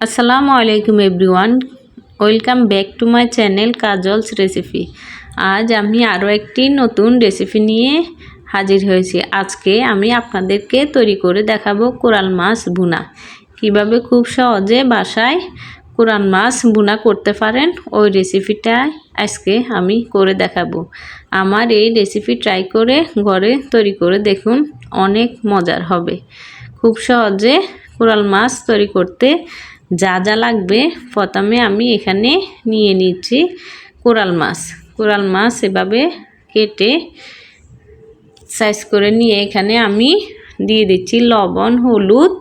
আসসালামু আলাইকুম everyone. Welcome back to my channel Kajal's recipe. আজ আমি আরও একটি নতুন রেসিপি নিয়ে হাজির হয়েছি। আজকে আমি আপনাদেরকে তৈরি করে দেখাবো কোরাল মাছ বুনা কীভাবে খুব সহজে বাসায় কোরাল মাছ বুনা করতে পারেন, ওই রেসিপিটা আজকে আমি করে দেখাবো। আমার এই রেসিপি ট্রাই করে ঘরে তৈরি করে দেখুন, অনেক মজার হবে। খুব সহজে কোরাল মাছ তৈরি করতে যা যা লাগবে প্রথমে আমি এখানে নিয়ে নিচ্ছি কোরাল মাছ। কোরাল মাছ এভাবে কেটে সাইজ করে নিয়ে এখানে আমি দিয়ে দিচ্ছি লবণ, হলুদ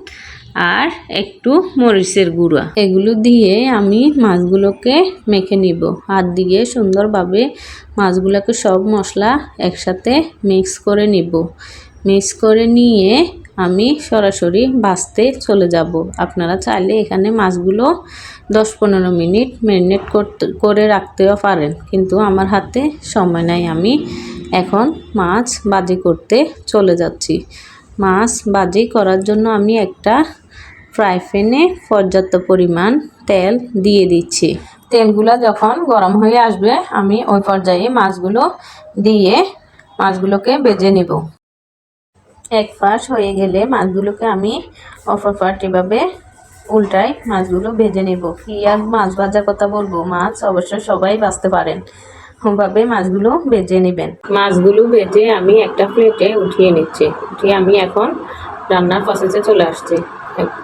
আর একটু মরিচের গুঁড়া। এগুলো দিয়ে আমি মাছগুলোকে মেখে নিব। হাত দিয়ে সুন্দরভাবে মাছগুলোকে সব মশলা একসাথে মিক্স করে নিব। মিক্স করে নিয়ে আমি সরাসরি বাঁচতে চলে যাব। আপনারা চাইলে এখানে মাছগুলো দশ পনেরো মিনিট ম্যারিনেট করতে, করে রাখতেও পারেন। কিন্তু আমার হাতে সময় নাই। আমি এখন মাছ বাজি করতে চলে যাচ্ছি। মাছ বাজি করার জন্য আমি একটা ফ্রাই প্যানে পর্যাপ্ত পরিমাণ তেল দিয়ে দিচ্ছি। তেলগুলো যখন গরম হয়ে আসবে, আমি ওই পর্যায়ে মাছগুলো দিয়ে মাছগুলোকে বেজে নেব। এক পাশ হয়ে গেলে মাছগুলোকে আমি পাট এভাবে উল্টাই মাছগুলো ভেজে নেব। কি আর মাছ ভাজার কথা বলব? মাছ অবশ্যই সবাই বাঁচতে পারেন। ওভাবে মাছগুলো ভেজে নেবেন। মাছগুলো ভেজে আমি একটা প্লেটে উঠিয়ে নিচ্ছি। উঠিয়ে আমি এখন রান্নার প্রসেসে চলে আসছি।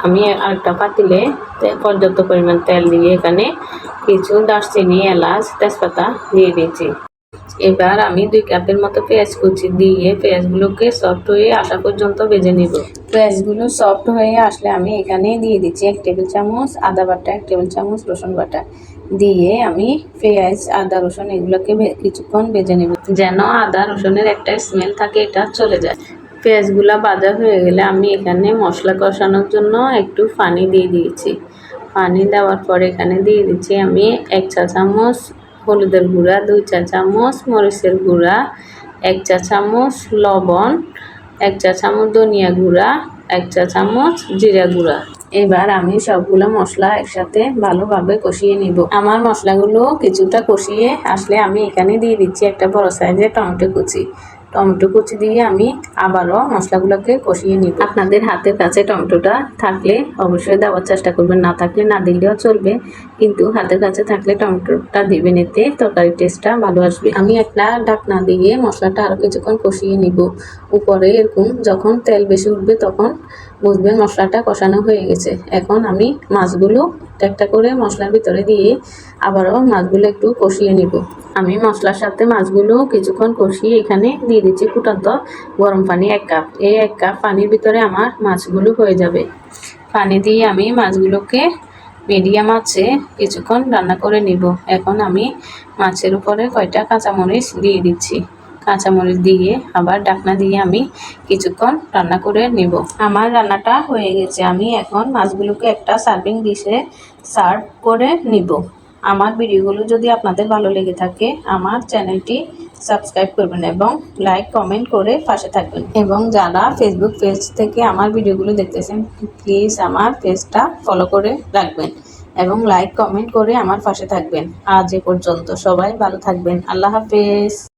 আমি আরেকটা পাতিলে পর্যাপ্ত পরিমাণ তেল দিয়ে এখানে কিছু দারচিনি, এলাচ, তেজপাতা দিয়ে দিয়েছি। এবার আমি দুই কাপের মতো পেঁয়াজ কুচি দিয়ে পেঁয়াজগুলোকে সফট হয়ে আসা পর্যন্ত ভেজে নিব। পেঁয়াজগুলো সফট হয়ে আসলে আমি এখানে দিয়ে দিচ্ছি এক টেবিল চামচ আদা বাটা, এক টেবিল চামচ রসুন বাটা। দিয়ে আমি পেঁয়াজ, আদা, রসুন এগুলোকে কিছুক্ষণ ভেজে নেব। যেন আদা, রসুনের একটা স্মেল থাকে, এটা চলে যায়। পেঁয়াজগুলো বাজা হয়ে গেলে আমি এখানে মশলা কষানোর জন্য একটু পানি দিয়ে দিয়েছি। পানি দেওয়ার পরে এখানে দিয়ে দিচ্ছি আমি এক চা চামচ হলুদের গুঁড়া, দুই চা চামচ মরিচের গুঁড়া, এক চা চামচ লবণ, এক চা চামচ ধনিয়া গুঁড়া, এক চা চামচ জিরা গুঁড়া। এবার আমি সবগুলো মশলা একসাথে ভালোভাবে কষিয়ে নিব। আমার মশলাগুলো কিছুটা কষিয়ে আসলে আমি এখানে দিয়ে দিচ্ছি একটা বড় সাইজের টমেটো কুচি। টমেটো কুচি দিয়ে আমি আবারও মশলাগুলোকে কষিয়ে নিব। আপনাদের হাতের কাছে টমেটোটা থাকলে অবশ্যই দেওয়ার চেষ্টা করবেন না থাকলে না দিলেও চলবে। কিন্তু হাতের কাছে থাকলে টমেটোটা দিবেন এতে তরকারির টেস্টটা ভালো আসবে। আমি একটা ডাকনা দিয়ে মশলাটা আরও কিছুক্ষণ কষিয়ে নিব। উপরে এরকম যখন তেল বেশি উঠবে তখন বুঝবেন মশলাটা কষানো হয়ে গেছে। এখন আমি মাছগুলো একটা করে মশলার ভিতরে দিয়ে আবারও মাছগুলো একটু কষিয়ে নিব। আমি মশলার সাথে মাছগুলো কিছুক্ষণ কষিয়ে এখানে দিয়ে দিচ্ছি ফুটন্ত গরম পানি এক কাপ। এই এক কাপ পানির ভিতরে আমার মাছগুলো হয়ে যাবে। পানি দিয়ে আমি মাছগুলোকে মিডিয়াম আছে কিছুক্ষণ রান্না করে নিব। এখন আমি মাছের উপরে কয়টা কাঁচামরিচ দিয়ে দিচ্ছি। কাঁচামরিচ দিয়ে, আবার ডাকনা দিয়ে আমি কিছুক্ষণ রান্না করে নিব। আমার রান্নাটা হয়ে গেছে। আমি এখন মাছগুলোকে একটা সার্ভিং ডিশে সার্ভ করে নিব। আমার ভিডিওগুলো যদি আপনাদের ভালো লেগে থাকে, আমার চ্যানেলটি সাবস্ক্রাইব করবেন এবং লাইক, কমেন্ট করে পাশে থাকবেন। এবং যারা ফেসবুক পেজ থেকে আমার ভিডিওগুলো দেখতেছেন প্লিজ আমার পেজটা ফলো করে রাখবেন এবং লাইক, কমেন্ট করে আমার পাশে থাকবেন। আজ এ পর্যন্ত সবাই ভালো থাকবেন। আল্লাহ হাফেজ।